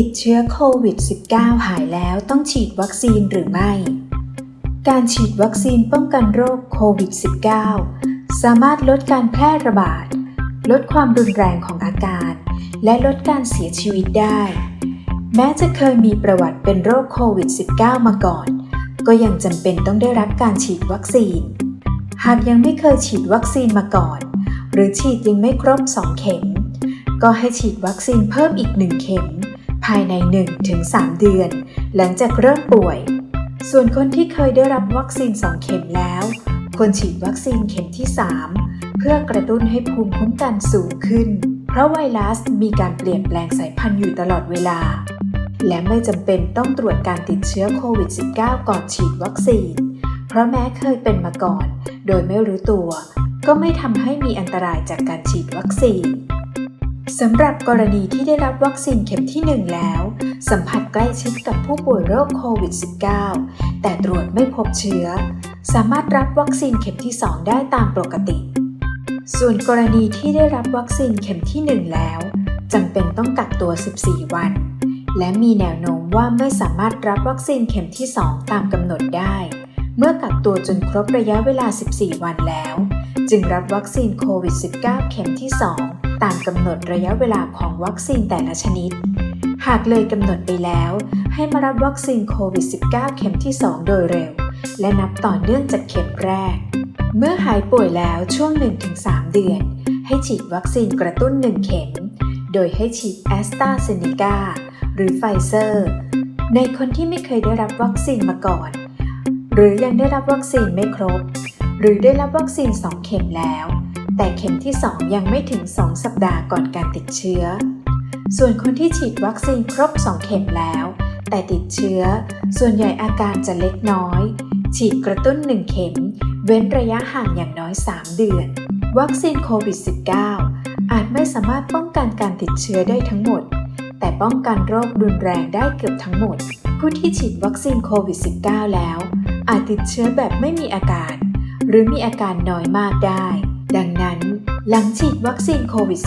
ติดเชื้อโควิด -19 หายแล้วต้องฉีดวัคซีนหรือไม่ การฉีดวัคซีนป้องกันโรคโควิด -19 สามารถลดการแพร่ระบาด ลดความรุนแรงของอาการ และลดการเสียชีวิตได้ แม้จะเคยมีประวัติเป็นโรคโควิด -19 มาก่อน ก็ยังจำเป็นต้องได้รับการฉีดวัคซีน หากยังไม่เคยฉีดวัคซีนมาก่อน หรือฉีดยังไม่ครบ 2 เข็ม ก็ให้ฉีดวัคซีนเพิ่มอีก 1 เข็ม ภายใน 1-3 เดือน หลังจากเริ่มป่วย ส่วนคนที่เคยได้รับวัคซีน 2 เข็มแล้วควรฉีดวัคซีนเข็มที่ 3 เพื่อกระตุ้นให้ภูมิคุ้มกันสูงขึ้น เพราะไวรัสมีการเปลี่ยนแปลงสายพันธุ์อยู่ตลอดเวลา และไม่จำเป็นต้องตรวจการติดเชื้อโควิด -19 ก่อนฉีดวัคซีน เพราะแม้เคยเป็นมาก่อน โดยไม่รู้ตัว ก็ไม่ทำให้มีอันตรายจากการฉีดวัคซีน สำหรับกรณีที่ได้รับวัคซีนเข็มที่ 1 แล้ว สัมผัสใกล้ชิดกับผู้ป่วยโรคโควิด -19 แต่ตรวจไม่พบเชื้อ สามารถรับวัคซีนเข็มที่ 2 ได้ตามปกติ ส่วนกรณีที่ได้รับวัคซีนเข็มที่ 1 แล้วจำเป็นต้องกักตัว 14 วัน และมีแนวโน้มว่าไม่สามารถรับวัคซีนเข็มที่ 2 ตามกำหนดได้ เมื่อกักตัวจนครบระยะเวลา 14 วันแล้ว จึงรับวัคซีนโควิด -19 เข็มที่ 2 ตามกำหนดระยะเวลาของวัคซีนแต่ละชนิด หากเลยกำหนดไปแล้ว ให้มารับวัคซีนโควิด -19 เข็มที่ 2 โดยเร็ว และนับต่อเนื่องจากเข็มแรก เมื่อหายป่วยแล้วช่วง 1-3 เดือน ให้ฉีดวัคซีนกระตุ้น 1 เข็ม โดยให้ฉีดแอสตราเซเนกาหรือไฟเซอร์ ในคนที่ไม่เคยได้รับวัคซีนมาก่อน หรือยังได้รับวัคซีนไม่ครบ หรือได้รับวัคซีน 2 เข็มแล้ว แต่เข็มที่ 2 ยังไม่ถึง 2 สัปดาห์ก่อนการติดเชื้อ ส่วนคนที่ฉีดวัคซีนครบ 2 เข็มแล้ว แต่ติดเชื้อ ส่วนใหญ่อาการจะเล็กน้อย ฉีดกระตุ้น 1 เข็ม เว้นระยะห่างอย่างน้อย 3 เดือน วัคซีนโควิด -19 อาจไม่สามารถป้องกันการติดเชื้อได้ทั้งหมด แต่ป้องกันโรครุนแรงได้เกือบทั้งหมด ผู้ที่ฉีดวัคซีนโควิด -19 แล้ว อาจติดเชื้อแบบไม่มีอาการ หรือมีอาการน้อยมากได้ ดังนั้น หลังฉีดวัคซีนโควิด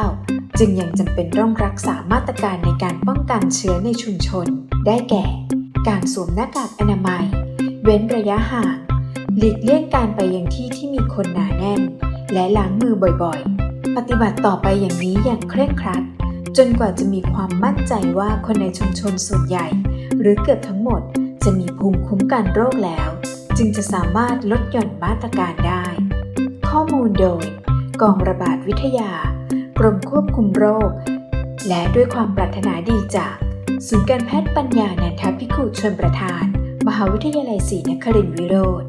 -19 จึงยังจำเป็นต้องรักษามาตรการในการป้องกันเชื้อในชุมชน ได้แก่ การสวมหน้ากากอนามัย เว้นระยะห่าง หลีกเลี่ยงการไปยังที่ที่มีคนหนาแน่น และล้างมือบ่อยๆ ปฏิบัติต่อไปอย่างนี้อย่างเคร่งครัด จนกว่าจะมีความมั่นใจว่าคนในชุมชนส่วนใหญ่ หรือเกือบทั้งหมดจะมีภูมิคุ้มกันโรคแล้ว จึงจะสามารถลดหย่อนมาตรการได้ มูลโดย กองระบาดวิทยา กรมควบคุมโรค และด้วยความปรารถนาดีจาก ศูนย์การแพทย์ปัญญานันทพิคุชนประทาน มหาวิทยาลัยศรีนครินทรวิโรธ